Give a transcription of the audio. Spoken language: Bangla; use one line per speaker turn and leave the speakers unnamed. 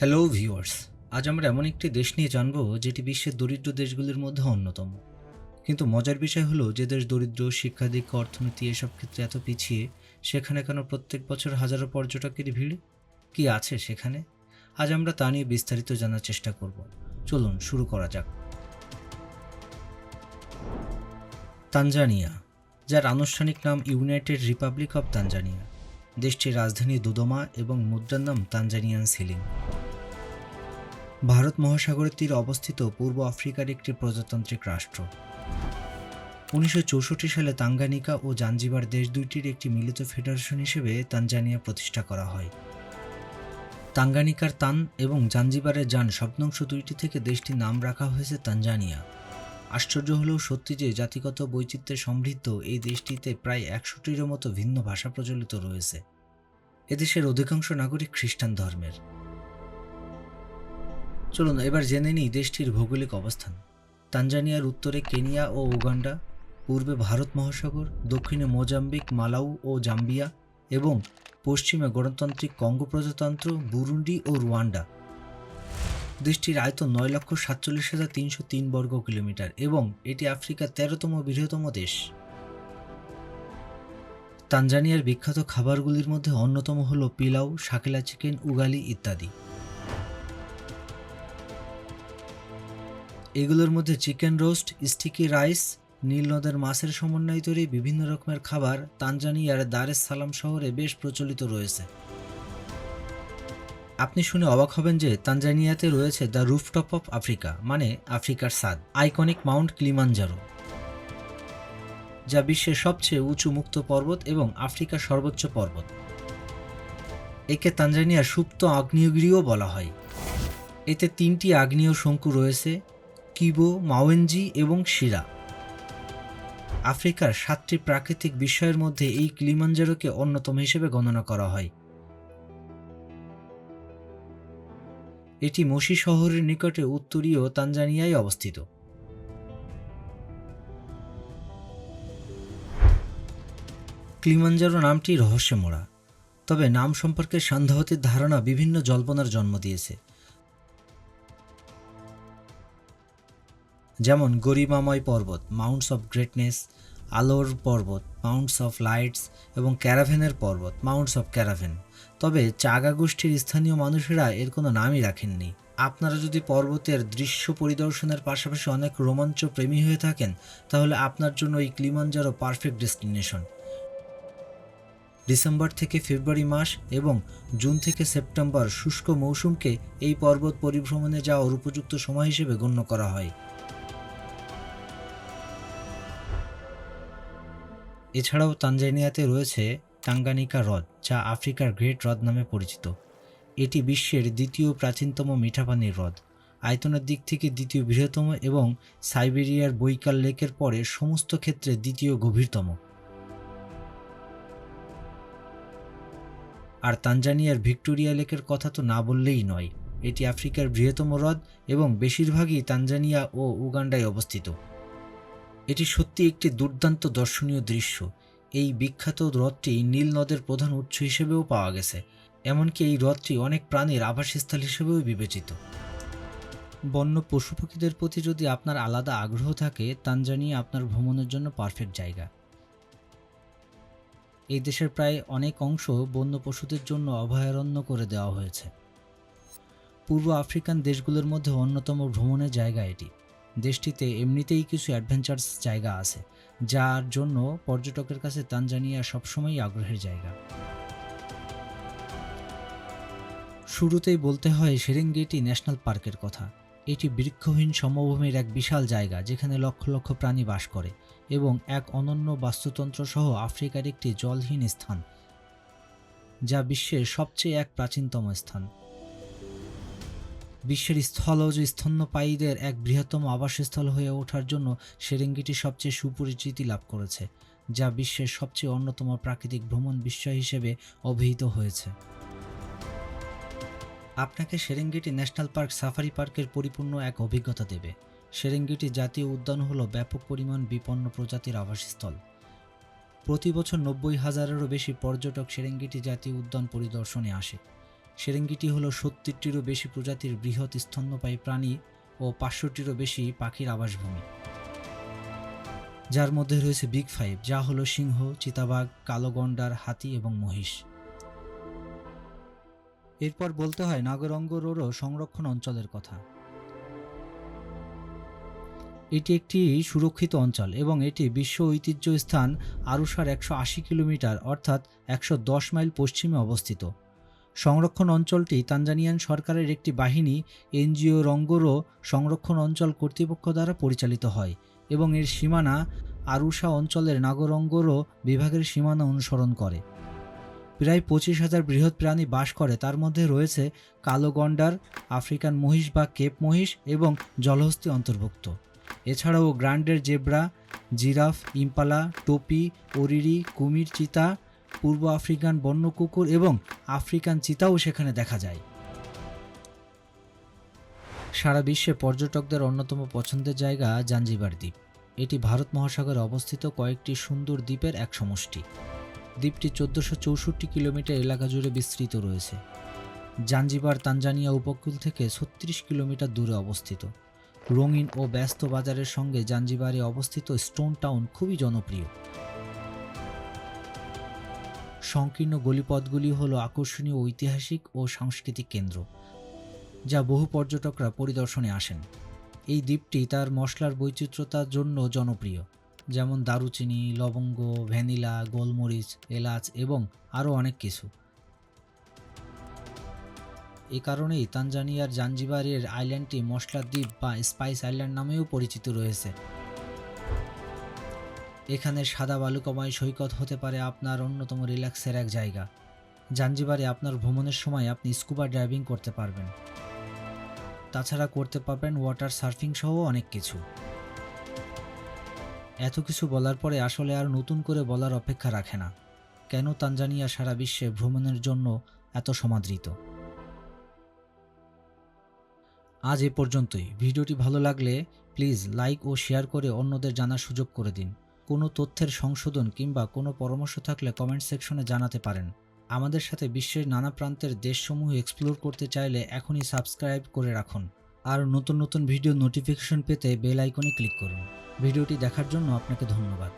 হ্যালো ভিউয়ার্স আজ আমরা এমন একটি দেশ নিয়ে জানব যেটি বিশ্বের দরিদ্র দেশগুলির মধ্যে অন্যতম। কিন্তু মজার বিষয় হলো যে দেশ দরিদ্র, শিক্ষা দীক্ষা অর্থনীতি এসব ক্ষেত্রে এত পিছিয়ে, সেখানে কেন প্রত্যেক বছর হাজারো পর্যটকের ভিড়? কি আছে সেখানে? আজ আমরা তা নিয়ে বিস্তারিত জানার চেষ্টা করব। চলুন, শুরু করা যাক। তানজানিয়া, যার আনুষ্ঠানিক নাম ইউনাইটেড রিপাবলিক অব তানজানিয়া। দেশটির রাজধানী দুদমা এবং মুদ্রার নাম তানজানিয়ান সিলিং। ভারত মহাসাগরের তীরে অবস্থিত পূর্ব আফ্রিকার একটি প্রজাতান্ত্রিক রাষ্ট্র। উনিশশো চৌষট্টি সালে তাঙ্গানিকা ও জাঞ্জিবার দেশ দুইটির একটি মিলিত ফেডারেশন হিসেবে তানজানিয়া প্রতিষ্ঠা করা হয়। তাঙ্গানিকার তান এবং জাঞ্জিবারের যান শব্দাংশ দুইটি থেকে দেশটির নাম রাখা হয়েছে তানজানিয়া। আশ্চর্য হলেও সত্যি যে জাতিগত বৈচিত্র্যে সমৃদ্ধ এই দেশটিতে প্রায় একশোটিরও মতো ভিন্ন ভাষা প্রচলিত রয়েছে। এদেশের অধিকাংশ নাগরিক খ্রিস্টান ধর্মের। চলুন এবার জেনে নিই দেশটির ভৌগোলিক অবস্থান। তানজানিয়ার উত্তরে কেনিয়া ও উগান্ডা, পূর্বে ভারত মহাসাগর, দক্ষিণে মোজাম্বিক, মালাউ ও জাম্বিয়া এবং পশ্চিমে গণতান্ত্রিক কঙ্গো প্রজাতন্ত্র, বুরুন্ডি ও রুয়ান্ডা। দেশটির আয়তন নয় লক্ষ সাতচল্লিশ হাজার তিনশো তিন বর্গ কিলোমিটার এবং এটি আফ্রিকার তেরোতম বৃহত্তম দেশ। তানজানিয়ার বিখ্যাত খাবারগুলির মধ্যে অন্যতম হল পিলাউ শাকেলা চিকেন, উগালি ইত্যাদি। এগুলোর মধ্যে চিকেন রোস্ট, স্টিকি রাইস, নীল নদের মাছের সমন্বয়ে তৈরি বিভিন্ন রকমের খাবার তানজানিয়ার দারেস সালাম শহরে বেশ প্রচলিত রয়েছে। আপনি শুনে অবাক হবেন যে তানজানিয়াতে রয়েছে দ্য রুফটপ অফ আফ্রিকা মানে আফ্রিকার সাদ আইকনিক মাউন্ট ক্লিমানজারো যা বিশ্বের সবচেয়ে উঁচু মুক্ত পর্বত এবং আফ্রিকার সর্বোচ্চ পর্বত। একে তানজানিয়ার সুপ্ত আগ্নেয়গিরিও বলা হয়। এতে তিনটি আগ্নেয় শঙ্কু রয়েছে কিবো, মাওয়েনজি এবং শিরা। আফ্রিকার সাতটি প্রাকৃতিক বিষয়ের মধ্যে এই ক্লিমাঞ্জারোকে অন্যতম হিসেবে গণনা করা হয়। এটি মসি শহরের নিকটে উত্তরীয় তানজানিয়ায় অবস্থিত। ক্লিমাঞ্জারো নামটি রহস্যমোড়া, তবে নাম সম্পর্কে সান্ধাবতীর ধারণা বিভিন্ন জল্পনার জন্ম দিয়েছে। যেমন গরিমাময় পর্বত মাউন্টস অফ গ্রেটনেস আলোর পর্বত মাউন্টস অফ লাইটস এবং ক্যারাভেনের পর্বত মাউন্টস অফ ক্যারাভেন তবে চাগা গোষ্ঠীর স্থানীয় মানুষেরা এর কোনো নামই রাখেননি। আপনারা যদি পর্বতের দৃশ্য পরিদর্শনের পাশাপাশি অনেক রোমাঞ্চ প্রেমী হয়ে থাকেন, তাহলে আপনার জন্য এই ক্লিমাঞ্জারো পারফেক্ট ডেস্টিনেশন ডিসেম্বর থেকে ফেব্রুয়ারি মাস এবং জুন থেকে সেপ্টেম্বর শুষ্ক মৌসুমকে এই পর্বত পরিভ্রমণে যাওয়ার উপযুক্ত সময় হিসেবে গণ্য করা হয়। এছাড়াও তানজানিয়াতে রয়েছে টাঙ্গানিকা হ্রদ, যা আফ্রিকার গ্রেট হ্রদ নামে পরিচিত। এটি বিশ্বের দ্বিতীয় প্রাচীনতম মিঠাপানির হ্রদ। আয়তনের দিক থেকে দ্বিতীয় বৃহত্তম এবং সাইবেরিয়ার বৈকাল লেকের পরে সমস্ত ক্ষেত্রে দ্বিতীয় গভীরতম। আর তানজানিয়ার ভিক্টোরিয়া লেকের কথা তো না বললেই নয়, এটি আফ্রিকার বৃহত্তম হ্রদ এবং বেশিরভাগই তানজানিয়া ও উগান্ডায় অবস্থিত। এটি সত্যি একটি দুর্দান্ত দর্শনীয় দৃশ্য। এই বিখ্যাত হ্রদটি নীল নদের প্রধান উৎস হিসেবেও পাওয়া গেছে, এমনকি এই হ্রদটি অনেক প্রাণীর আবাসস্থল হিসেবেও বিবেচিত। বন্য পশু পাখিদের প্রতি যদি আপনার আলাদা আগ্রহ থাকে তানজানিয়া আপনার ভ্রমণের জন্য পারফেক্ট জায়গা। এই দেশের প্রায় অনেক অংশ বন্য পশুদের জন্য অভয়ারণ্য করে দেওয়া হয়েছে। পূর্ব আফ্রিকান দেশগুলোর মধ্যে অন্যতম ভ্রমণের জায়গা এটি। দেশটিতে এমনিতেই কিছু অ্যাডভেঞ্চারস জায়গা আছে, যার জন্য পর্যটকের কাছে তানজানিয়া সবসময়ই আগ্রহের জায়গা। শুরুতেই বলতে হয় সেরেঙ্গেটি ন্যাশনাল পার্কের কথা। এটি বৃক্ষহীন সমভূমির এক বিশাল জায়গা, যেখানে লক্ষ লক্ষ প্রাণী বাস করে এবং এক অনন্য বাস্তুতন্ত্র সহ আফ্রিকার একটি জলহীন স্থান, যা বিশ্বের সবচেয়ে এক প্রাচীনতম স্থান। বিশ্বের স্থলজ স্তন্যপায়ীদের এক বৃহত্তম আবাসস্থল হয়ে ওঠার জন্য সেরেঙ্গিটি সবচেয়ে সুপরিচিতি লাভ করেছে, যা বিশ্বের সবচেয়ে অন্যতম প্রাকৃতিক ভ্রমণ বিষয় হিসেবে অভিহিত হয়েছে। আপনাকে সেরেঙ্গিটি ন্যাশনাল পার্ক সাফারি পার্কের পরিপূর্ণ এক অভিজ্ঞতা দেবে। সেরেঙ্গিটি জাতীয় উদ্যান হল ব্যাপক পরিমাণ বিপন্ন প্রজাতির আবাসস্থল। প্রতি বছর নব্বই হাজারেরও বেশি পর্যটক সেরেঙ্গিটি জাতীয় উদ্যান পরিদর্শনে আসে। সেরেঙ্গিটি হলো সত্তরটিরও বেশি প্রজাতির বৃহৎ স্তন্যপায়ী প্রাণী ও পাঁচশোটিরও বেশি পাখির আবাসভূমি। যার মধ্যে রয়েছে বিগ ফাইভ যা হলো সিংহ, চিতাবাঘ, কালো গন্ডার, হাতি এবং মহিষ। এরপর বলতে হয় নাগরঙ্গরোরও সংরক্ষণ অঞ্চলের কথা। এটি একটি সুরক্ষিত অঞ্চল এবং এটি বিশ্ব ঐতিহ্য স্থান আরুসার একশো আশি কিলোমিটার, অর্থাৎ একশো দশ মাইল পশ্চিমে অবস্থিত। সংরক্ষণ অঞ্চলটি তানজানিয়ান সরকারের একটি বাহিনী এনজিও রঙ্গরো সংরক্ষণ অঞ্চল কর্তৃপক্ষ দ্বারা পরিচালিত হয় এবং এর সীমানা আরুষা অঞ্চলের নাগরঙ্গরো বিভাগের সীমানা অনুসরণ করে। প্রায় পঁচিশ হাজার বৃহৎ প্রাণী বাস করে, তার মধ্যে রয়েছে কালো গন্ডার আফ্রিকান মহিষ বা কেপ মহিষ এবং জলহস্তি অন্তর্ভুক্ত। এছাড়াও গ্র্যান্ডের zebra, giraffe, impala, topi, oribi, কুমির, চিতা পূর্ব আফ্রিকান বন্য কুকুর এবং আফ্রিকান চিতাও সেখানে দেখা যায়। সারা বিশ্বে পর্যটকদের অন্যতম পছন্দের জায়গা জাঞ্জিবার দ্বীপ। এটি ভারত মহাসাগরে অবস্থিত কয়েকটি সুন্দর দ্বীপের এক সমষ্টি। দ্বীপটি চোদ্দোশো চৌষট্টি কিলোমিটার এলাকা জুড়ে বিস্তৃত রয়েছে। জাঞ্জিবার তানজানিয়া উপকূল থেকে ছত্রিশ কিলোমিটার দূরে অবস্থিত। রঙিন ও ব্যস্ত বাজারের সঙ্গে জাঞ্জিবারে অবস্থিত স্টোন টাউন খুবই জনপ্রিয়। সংকীর্ণ গলিপথগুলি হল আকর্ষণীয় ঐতিহাসিক ও সাংস্কৃতিক কেন্দ্র, যা বহু পর্যটকরা পরিদর্শনে আসেন। এই দ্বীপটি তার মশলার বৈচিত্র্যতার জন্য জনপ্রিয়, যেমন দারুচিনি, লবঙ্গ, ভ্যানিলা, গোলমরিচ, এলাচ এবং আরও অনেক কিছু। এ কারণেই তানজানিয়ার জাঞ্জিবারের আইল্যান্ডটি মশলার দ্বীপ বা স্পাইস আইল্যান্ড নামেও পরিচিত রয়েছে। এখানে সাদা বালুকাময় সৈকত হতে পারে আপনার অন্যতম রিল্যাক্সের এক জায়গা। জাঞ্জিবারে আপনার ভ্রমণের সময় আপনি স্কুবা ড্রাইভিং করতে পারবেন। তাছাড়া করতে পারবেন ওয়াটার সার্ফিং সহ অনেক কিছু। এত কিছু বলার পরে আসলে আর নতুন করে বলার অপেক্ষা রাখে না। কেন তানজানিয়া সারা বিশ্বে ভ্রমণের জন্য এত সমাদৃত? আজ এ পর্যন্তই। ভিডিওটি ভালো লাগলে প্লিজ লাইক ও শেয়ার করে অন্যদের জানার সুযোগ করে দিন। কোনো তথ্যের সংশোধন কিংবা কোনো পরামর্শ থাকলে কমেন্ট সেকশনে জানাতে পারেন। আমাদের সাথে বিশ্বের নানা প্রান্তের দেশসমূহ এক্সপ্লোর করতে চাইলে এখনই সাবস্ক্রাইব করে রাখুন। আর নতুন নতুন ভিডিও নোটিফিকেশন পেতে বেল আইকনে ক্লিক করুন। ভিডিওটি দেখার জন্য আপনাকে ধন্যবাদ।